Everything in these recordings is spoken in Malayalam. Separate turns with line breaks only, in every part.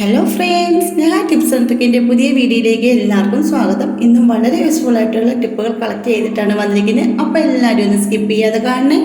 ഹലോ ഫ്രണ്ട്സ് ഞാൻ ടിപ്സ് എന്തൊക്കെ പുതിയ വീഡിയോയിലേക്ക് എല്ലാവർക്കും സ്വാഗതം. ഇന്നും വളരെ യൂസ്ഫുൾ ആയിട്ടുള്ള ടിപ്പുകൾ കളക്ട് ചെയ്തിട്ടാണ് വന്നിരിക്കുന്നത്. അപ്പോൾ എല്ലാവരും ഒന്ന് സ്കിപ്പ് ചെയ്യാതെ കാണണേ.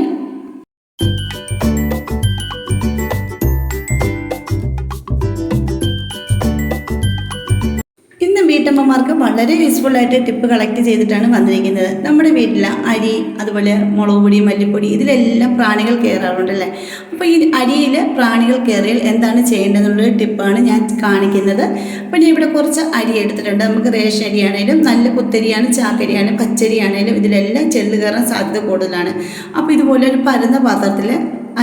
വളരെ യൂസ്ഫുൾ ആയിട്ട് ടിപ്പ് കളക്ട് ചെയ്തിട്ടാണ് വന്നിരിക്കുന്നത്. നമ്മുടെ വീട്ടിലെ അരി അതുപോലെ മുളക് പൊടി മല്ലിപ്പൊടി ഇതിലെല്ലാം പ്രാണികൾ കയറാറുണ്ടല്ലേ അപ്പോൾ ഈ അരിയിൽ പ്രാണികൾ കയറിയാൽ എന്താണ് ചെയ്യേണ്ടതെന്നുള്ളൊരു ടിപ്പാണ് ഞാൻ കാണിക്കുന്നത്. അപ്പോൾ ഞാൻ ഇവിടെ കുറച്ച് അരി എടുത്തിട്ടുണ്ട്. നമുക്ക് റേഷൻ അരിയാണേലും നല്ല കുത്തരിയാണ് ചാക്കരിയാണ് പച്ചരിയാണേലും ഇതിലെല്ലാം ചെള്ളു കയറാൻ സാധ്യത കൂടുതലാണ്. അപ്പോൾ ഇതുപോലെ ഒരു പരന്ന പാത്രത്തിൽ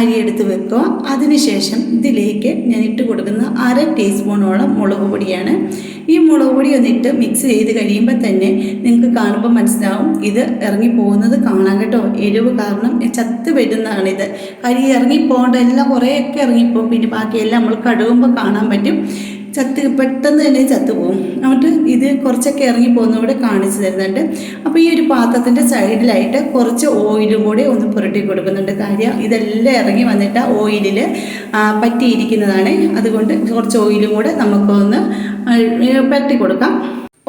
അരി എടുത്ത് വെക്കുക. അതിനുശേഷം ഇതിലേക്ക് ഞാൻ ഇട്ട് കൊടുക്കുന്ന അര ടീസ്പൂണോളം മുളക് പൊടിയാണ്. ഈ മുളക് പൊടി ഒന്നിട്ട് മിക്സ് ചെയ്ത് കഴിയുമ്പോൾ തന്നെ നിങ്ങൾക്ക് കാണുമ്പോൾ മനസ്സിലാവും. ഇത് ഇറങ്ങി പോകുന്നത് കാണാൻ കേട്ടോ. എരിവ് കാരണം ചത്ത് വരുന്നതാണിത്. കരി ഇറങ്ങി പോകേണ്ട എല്ലാം കുറേയൊക്കെ ഇറങ്ങിപ്പോകും. പിന്നെ ബാക്കിയെല്ലാം നമ്മൾ കടുകുമ്പോൾ കാണാൻ പറ്റും. ചത്ത് പെട്ടെന്ന് തന്നെ ചത്തുപോകും എന്നിട്ട് ഇത് കുറച്ചൊക്കെ ഇറങ്ങി പോകുന്നവിടെ കാണിച്ചു തരുന്നുണ്ട്. അപ്പോൾ ഈ ഒരു പാത്രത്തിന്റെ സൈഡിലായിട്ട് കുറച്ച് ഓയിലും കൂടി ഒന്ന് പുരട്ടി കൊടുക്കുന്നുണ്ട്. കാര്യം ഇതെല്ലാം ഇറങ്ങി വന്നിട്ട് ഓയിലിൽ പറ്റിയിരിക്കുന്നതാണ്. അതുകൊണ്ട് കുറച്ച് ഓയിലും കൂടെ നമുക്കൊന്ന് പറ്റി കൊടുക്കാം.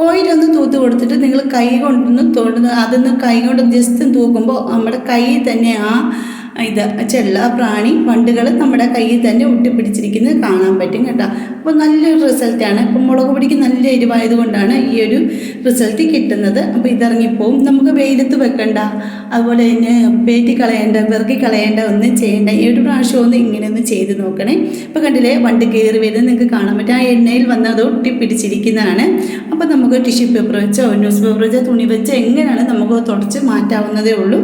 ഓയിലൊന്ന് തൂത്ത് കൊടുത്തിട്ട് നിങ്ങൾ കൈ കൊണ്ടൊന്ന് തോണ്ടുന്ന അതൊന്ന് കൈ കൊണ്ട് ജസ്റ്റ് തൂക്കുമ്പോൾ നമ്മുടെ കൈ തന്നെ ആ ഇത് ചെള്ള പ്രാണി വണ്ടുകൾ നമ്മുടെ കയ്യിൽ തന്നെ ഒട്ടിപ്പിടിച്ചിരിക്കുന്നത് കാണാൻ പറ്റും കേട്ടോ. അപ്പോൾ നല്ലൊരു റിസൾട്ടാണ് ഇപ്പം മുളക് പൊടിക്ക് നല്ല എരിവായത് കൊണ്ടാണ് ഈ ഒരു റിസൾട്ട് കിട്ടുന്നത്. അപ്പോൾ ഇതിറങ്ങിപ്പോവും. നമുക്ക് വെയിലത്ത് വെക്കണ്ട. അതുപോലെ തന്നെ പേറ്റി കളയേണ്ട വിറകി കളയേണ്ട ഒന്നും ചെയ്യേണ്ട. ഈ ഒരു പ്രാവശ്യം ഒന്ന് ഇങ്ങനെ ഒന്ന് ചെയ്ത് നോക്കണേ. ഇപ്പോൾ കണ്ടില്ലേ വണ്ട് കയറി വരുന്നത് നിങ്ങൾക്ക് കാണാൻ പറ്റും. ആ എണ്ണയിൽ വന്ന് അത് ഒട്ടിപ്പിടിച്ചിരിക്കുന്നതാണ്. അപ്പോൾ നമുക്ക് ടിഷ്യൂ പേപ്പർ വെച്ചോ ന്യൂസ് പേപ്പർ വെച്ചോ തുണി വെച്ചോ എങ്ങനെയാണ് നമുക്ക് തുടച്ച് മാറ്റാവുന്നതേ ഉള്ളൂ.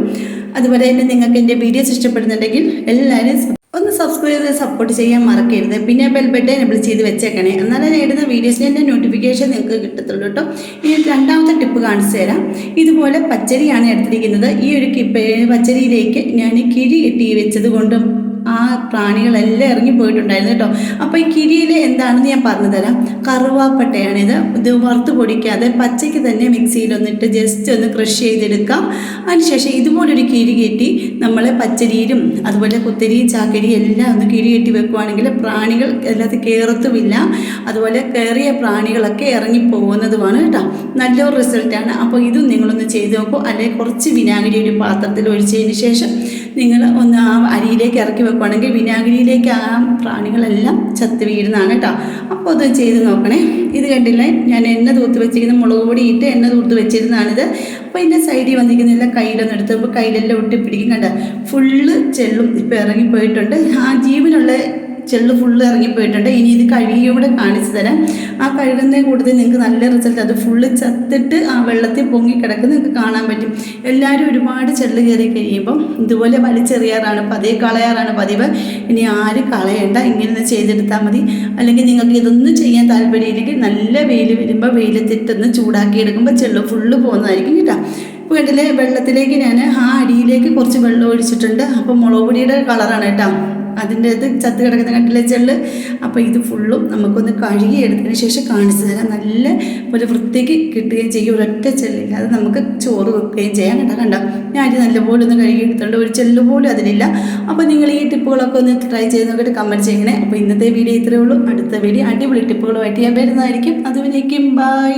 അതുപോലെ തന്നെ നിങ്ങൾക്ക് എന്റെ വീഡിയോസ് ഇഷ്ടപ്പെടുന്നുണ്ടെങ്കിൽ എല്ലാവരും ഒന്ന് സബ്സ്ക്രൈബ് ചെയ്ത് സപ്പോർട്ട് ചെയ്യാൻ മറക്കരുത്. പിന്നെ ബെൽ ബട്ടൺ എനബിൾ ചെയ്ത് വെച്ചേക്കണേ. എന്നാലേ ഞാൻ ഇടുന്ന വീഡിയോസിന്റെ നോട്ടിഫിക്കേഷൻ നിങ്ങൾക്ക് കിട്ടത്തുള്ളൂ കേട്ടോ. ഇനി രണ്ടാമത്തെ ടിപ്പ് കാണിച്ചു തരാം. ഇതുപോലെ പച്ചരിയാണ് എടുത്തിരിക്കുന്നത്. ഈ ഒരു പച്ചരിയിലേക്ക് ഞാൻ കിഴി കെട്ടി വെച്ചത് കൊണ്ടും ആ പ്രാണികളെല്ലാം ഇറങ്ങി പോയിട്ടുണ്ടായിരുന്നു കേട്ടോ. അപ്പോൾ ഈ കിരിയിൽ എന്താണെന്ന് ഞാൻ പറഞ്ഞു തരാം. കറുവാപ്പട്ടയാണിത്. ഇത് വറുത്ത് പൊടിക്കാതെ പച്ചയ്ക്ക് തന്നെ മിക്സിയിലൊന്നിട്ട് ജസ്റ്റ് ഒന്ന് ക്രഷ് ചെയ്തെടുക്കാം. അതിനുശേഷം ഇതുപോലൊരു കിരി കെട്ടി നമ്മൾ പച്ചരിയിലും അതുപോലെ കുത്തരിയും ചാക്കരിയും എല്ലാം ഒന്ന് കിരി കെട്ടി വെക്കുവാണെങ്കിൽ പ്രാണികൾ അതിനകത്ത് കയറത്തുമില്ല അതുപോലെ കയറിയ പ്രാണികളൊക്കെ ഇറങ്ങി പോകുന്നതുമാണ് കേട്ടോ. നല്ലൊരു റിസൾട്ടാണ്. അപ്പോൾ ഇതും നിങ്ങളൊന്ന് ചെയ്ത് നോക്കൂ. അല്ലെങ്കിൽ കുറച്ച് വിനാഗിരി ഒരു പാത്രത്തിൽ ഒഴിച്ചതിന് ശേഷം നിങ്ങൾ ഒന്ന് ആ അരിയിലേക്ക് ഇറക്കി വെക്കുവാണെങ്കിൽ വിനാഗിരിയിലേക്ക് ആ പ്രാണികളെല്ലാം ചത്ത് വീഴുന്നതാണ് കേട്ടോ. അപ്പോൾ അത് ചെയ്ത് നോക്കണേ. ഇത് കണ്ടില്ലേ? ഞാൻ എണ്ണ തൂത്ത് വെച്ചിരിക്കുന്ന മുളക് പൊടി ഇട്ട് എണ്ണ തൂത്ത് വെച്ചിരുന്നതാണിത്. അപ്പോൾ ഇതിന്റെ സൈഡിൽ വന്നിരിക്കുന്നില്ല കയ്യിലൊന്നും എടുത്ത് അപ്പോൾ കയ്യിലെല്ലാം ഒട്ടിപ്പിടിക്കും കണ്ട? ഫുള്ള് ചെള്ളും ഇപ്പോൾ ഇറങ്ങിപ്പോയിട്ടുണ്ട്. ആ ജീവനുള്ള ചെള്ള് ഫുള്ള് ഇറങ്ങിപ്പോയിട്ടുണ്ട് ഇനി ഇത് കഴുകിയൂടെ കാണിച്ചു തരാം. ആ കഴുകുന്ന കൂടുതൽ നിങ്ങൾക്ക് നല്ല റിസൾട്ട് അത് ഫുള്ള് ചത്തിട്ട് ആ വെള്ളത്തിൽ പൊങ്ങി കിടക്കുന്ന നിങ്ങൾക്ക് കാണാൻ പറ്റും. എല്ലാവരും ഒരുപാട് ചെള്ള് കയറി കഴിയുമ്പം ഇതുപോലെ വലിച്ചെറിയാറാണ് പതിയെ കളയാറാണ് പതിവ്. ഇനി ആരും കളയണ്ട ഇങ്ങനെ ചെയ്തെടുത്താൽ മതി. അല്ലെങ്കിൽ നിങ്ങൾക്ക് ഇതൊന്നും ചെയ്യാൻ താല്പര്യമില്ലെങ്കിൽ നല്ല വെയിൽ വരുമ്പോൾ വെയിലത്തിട്ടൊന്ന് ചൂടാക്കി എടുക്കുമ്പോൾ ചെള്ള് ഫുള്ള് പോകുന്നതായിരിക്കും കേട്ടോ. ഇപ്പോൾ കണ്ടില്ലേ വെള്ളത്തിലേക്ക് ഞാൻ ആ അരിയിലേക്ക് കുറച്ച് വെള്ളം ഒഴിച്ചിട്ടുണ്ട്. അപ്പോൾ മുളക് പൊടിയുടെ കളറാണ് കേട്ടോ. അതിന്റെ ഇത് ചത്ത് കിടക്കുന്ന കണ്ടില്ലേ ചെള്ള്? അപ്പോൾ ഇത് ഫുള്ളും നമുക്കൊന്ന് കഴുകി എടുത്തതിന് ശേഷം കാണിച്ചു തരാം. നല്ല പോലെ വൃത്തിക്ക് കിട്ടുകയും ചെയ്യും. ഒരൊറ്റ ചെല്ലില്ലാതെ നമുക്ക് ചോറ് വെക്കുകയും ചെയ്യാം കേട്ടോ. കണ്ടോ? ഞാൻ അരി നല്ലപോലെ ഒന്ന് കഴുകി എടുത്തുകൊണ്ട് ഒരു ചെല്ല് പോലും അതിലില്ല. അപ്പോൾ നിങ്ങൾ ഈ ടിപ്പുകളൊക്കെ ഒന്ന് ട്രൈ ചെയ്ത് നോക്കിയിട്ട് കമന്റ് ചെയ്യണേ. അപ്പോൾ ഇന്നത്തെ വീഡിയോ ഇത്രയേ ഉള്ളൂ. അടുത്ത വീഡിയോ അടിപൊളി ടിപ്പുകളുമായിട്ട് ഞാൻ വരുന്നതായിരിക്കും. അതുവരേക്കും ബൈ